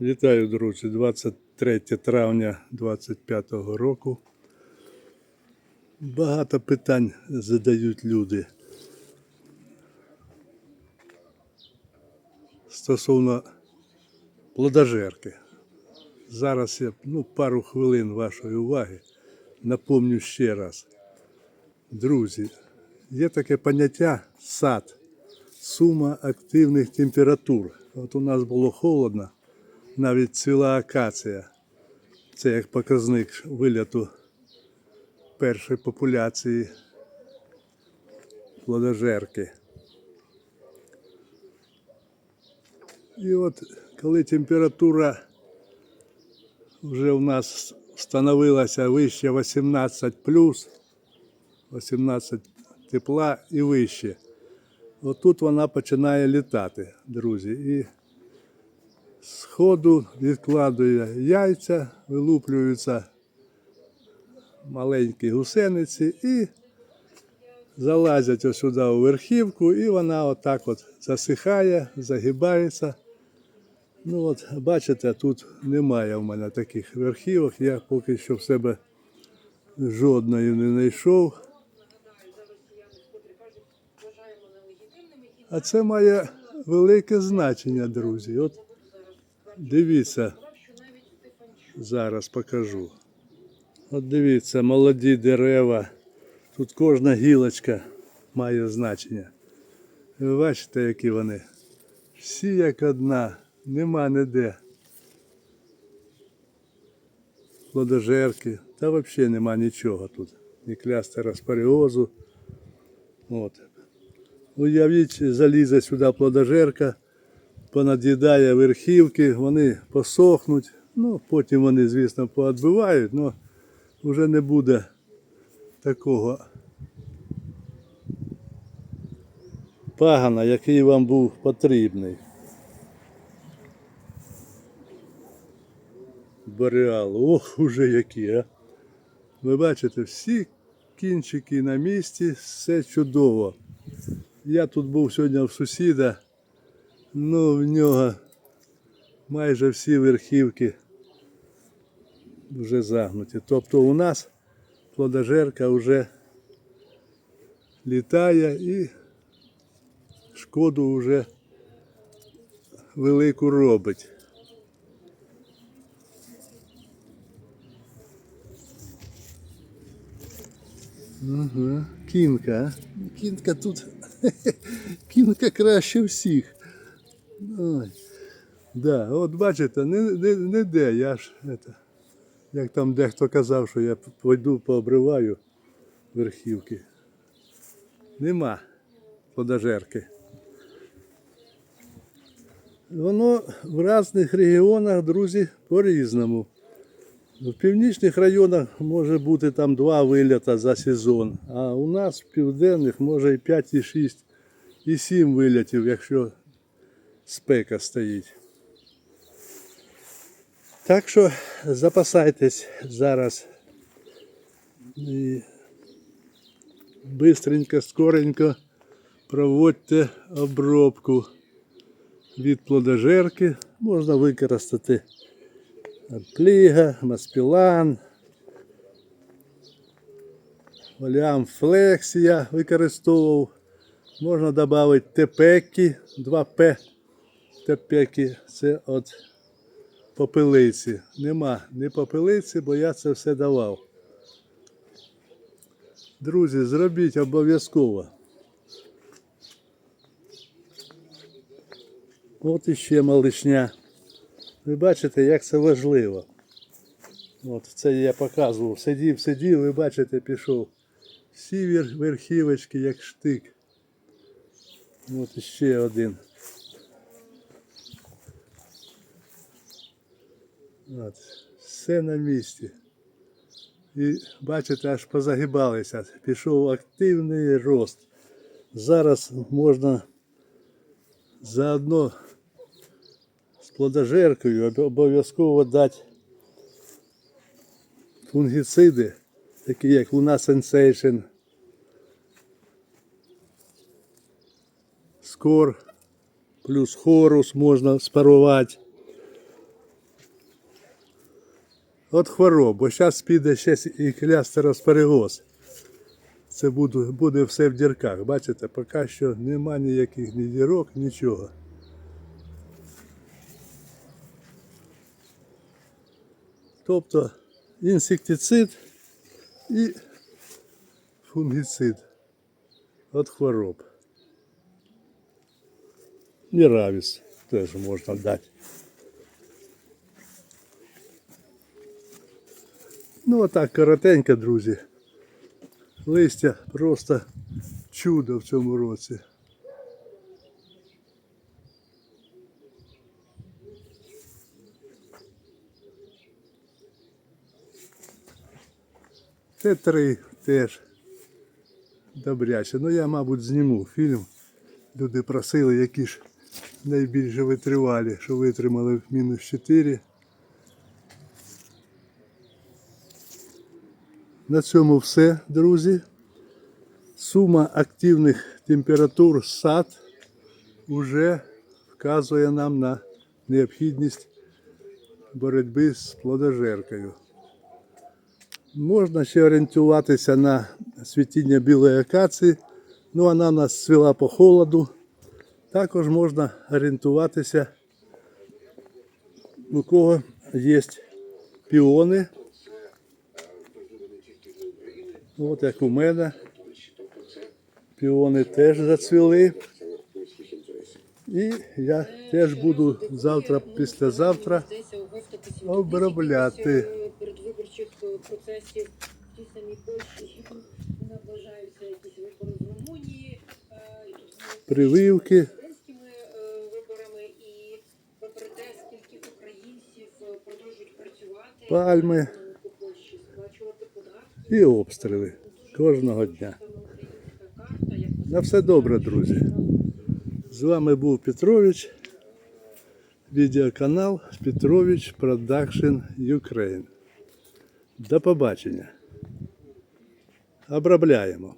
Вітаю, друзі, 23 травня 25 року. Багато питань задають люди. Стосовно плодожерки. Зараз я ну, пару хвилин вашої уваги напомню ще раз. Друзі, є таке поняття сад, сума активних температур. От у нас було холодно, навіть ціла акація. Це як показник виліту першої популяції плодожерки. І от коли температура вже у нас становилася вище 18 плюс, 18 тепла і вище. Отут вона починає літати, друзі. І з ходу відкладує яйця, вилуплюються маленькі гусениці і залазять сюди у верхівку, і вона отак от засихає, загибається. Ну от, бачите, тут немає в мене таких верхівок. Я поки що в себе жодної не знайшов. А це має велике значення, друзі. От дивіться, зараз покажу. От дивіться, молоді дерева. Тут кожна гілочка має значення. Ви бачите, які вони? Всі як одна, нема ніде. Плодожерки, та взагалі нема нічого тут. Ні клястера споріозу. От. Уявіть, залізе сюди плодожерка, понад'їдає верхівки, вони посохнуть. Ну, потім вони, звісно, поотбивають, але вже не буде такого пагана, який вам був потрібний. Бореал. Ох, уже які, а. Ви бачите, всі кінчики на місці, все чудово. Я тут був сьогодні в сусіда, ну в нього майже всі верхівки вже загнуті. Тобто у нас плодожерка вже літає і шкоду вже велику робить. Ага, кінка. а? Кінка тут. Кінка краще всіх. Ой. Да, от бачите, не, не, не де, я ж это, як там дехто казав, що я пойду пообриваю верхівки. Нема плодожерки. Воно в різних регіонах, друзі, по-різному. В північних районах може бути там два виліта за сезон, а у нас в південних може і 5, і 6, і 7 вилітів, якщо спека стоїть. Так що запасайтесь зараз і бистренько, скоренько проводьте обробку від плодожерки. Можна використати пліга, маспілан, оліам флекс я використовував. Можна додати тепеки, 2П. Тепеки це от попелиці. Нема ні попелиці, бо я це все давав. Друзі, зробіть обов'язково. От іще малишня. Ви бачите, як це важливо. От це я показував. Сидів, сидів, ви бачите, пішов. Всі верхівочки, як штик. От іще один. От, все на місці. І бачите, аж позагибалися. Пішов активний рост. Зараз можна заодно з плодожеркою обов'язково дати фунгіциди, такі як Луна Sensation, Скор, плюс хорус можна спарувати. Від хвороб, бо зараз піде ще і клястероспереоз. Це буде, буде все в дірках. Бачите, поки що нема ніяких ні дірок, нічого. Тобто інсектицид і фунгіцид від хвороб. Міравіс теж можна дати. Ну, отак коротенько, друзі. Листя просто чудо в цьому році. Т3 теж добряче. Ну я, мабуть, зніму фільм. Люди просили, які ж найбільше витривалі, що витримали мінус 4. На цьому все, друзі. Сума активних температур сад вже вказує нам на необхідність боротьби з плодожеркою. Можна ще орієнтуватися на світіння білої акації, ну вона у нас свела по холоду. Також можна орієнтуватися, у кого є піони. От як у мене. Піони теж зацвіли. І я теж буду завтра, післязавтра обробляти. передвиборчих процесів в тій Польщі наближаються якісь вибори в Румунії, Прививки. виборами і скільки українців продовжують працювати Пальми. е, по Польщі, сплачувати податки. І обстріли кожного дня. На все добре, друзі. З вами був Петрович. Відеоканал Петрович Продакшн Ukraine. До побачення. Обробляємо.